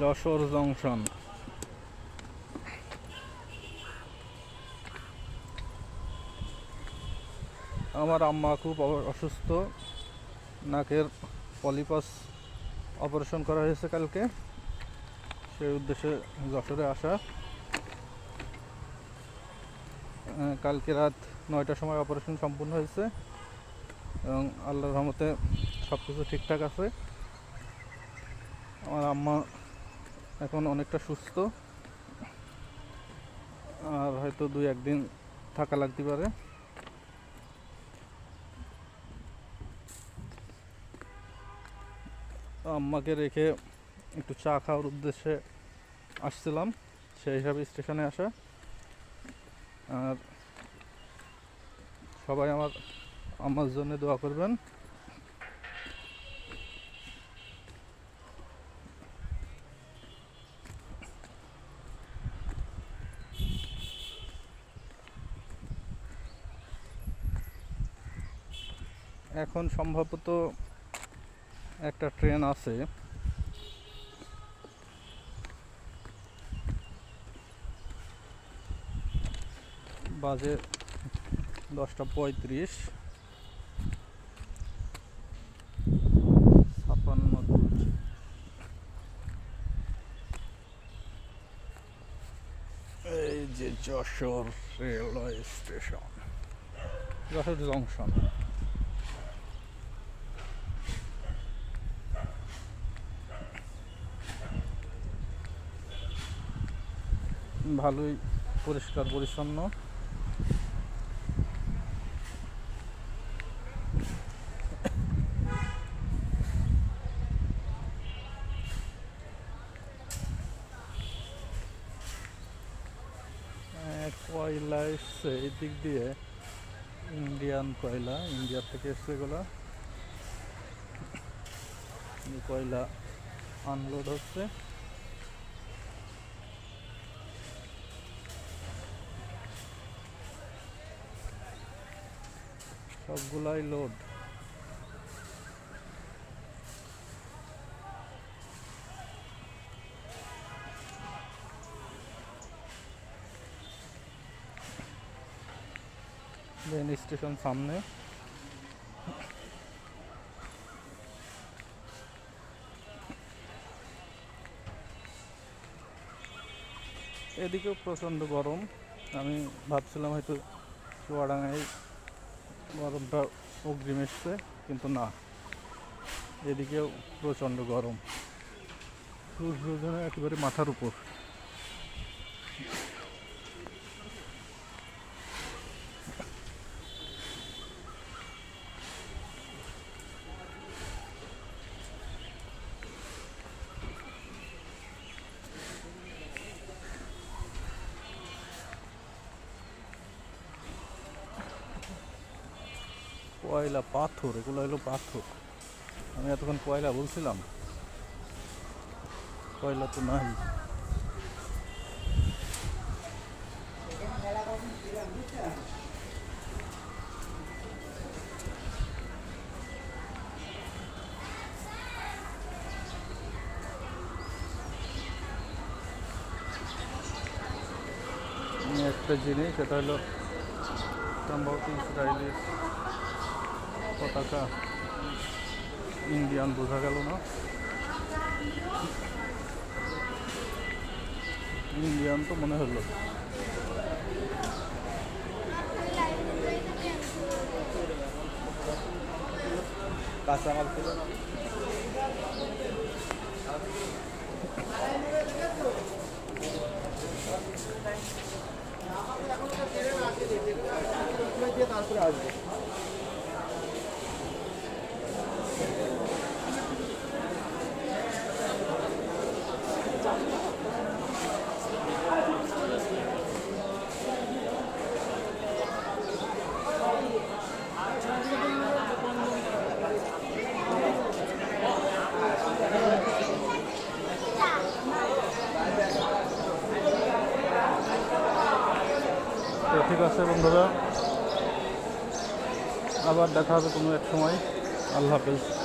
Jessore junction. আমার আম্মা খুব অসুস্থ। নাকের পলিপাস অপারেশন করা হয়েছে কালকে। সেই উদ্দেশ্যে যশোরে আসা। কালকে রাত নয়টার সময় অপারেশন সম্পূর্ণ হয়েছে। এবং আল্লাহর রহমতে সব কিছু ঠিকঠাক আছে। আমার আম্মা এখন অনেকটা সুস্থ। আর হয়তো দুই একদিন থাকা লাগতে পারে। আম্মাকে রেখে একটু চা খাওয়ার উদ্দেশ্যে আসছিলাম। সেই হিসাবে স্টেশনে আসা। আর সবাই আমার আমার জন্য দোয়া করবেন। এখন সম্ভবত একটা ট্রেন আছে। বাজে দশটা পঁয়ত্রিশ। এই যে Jessore railway station. Jessore junction. ভালোই পরিষ্কার, পরিচ্ছন্ন। কয়লা এসছে এই দিক দিয়ে। ইন্ডিয়ান কয়লা ইন্ডিয়ার থেকে এসছে এগুলো। কয়লা আনলোড হচ্ছে। সবগুলাই লোড দেন স্টেশন সামনে। এদিকেও প্রচণ্ড গরম। আমি ভাবছিলাম হয়তো চুয়াডাঙ্গায় গরমটা অগ্রিম এসছে কিন্তু না। এদিকেও প্রচণ্ড গরম। সূর্য একেবারে মাথার উপর। কয়লা পাথর, এগুলো হলো পাথর। আমি এতক্ষণ কয়লা বলছিলাম। কয়লা তো নাই। একটা জিনিস সেটা হলো সম্ভবত ইসরায়েলের পতাকা ইন্ডিয়ান বোঝা গেল না। ইন্ডিয়ান তো মনে হলো। কাঁচামাল তারপরে আসবে। তো ঠিক আছে বন্ধুরা। আবার দেখা হবে কোনো এক সময়। আল্লাহ হাফেজ।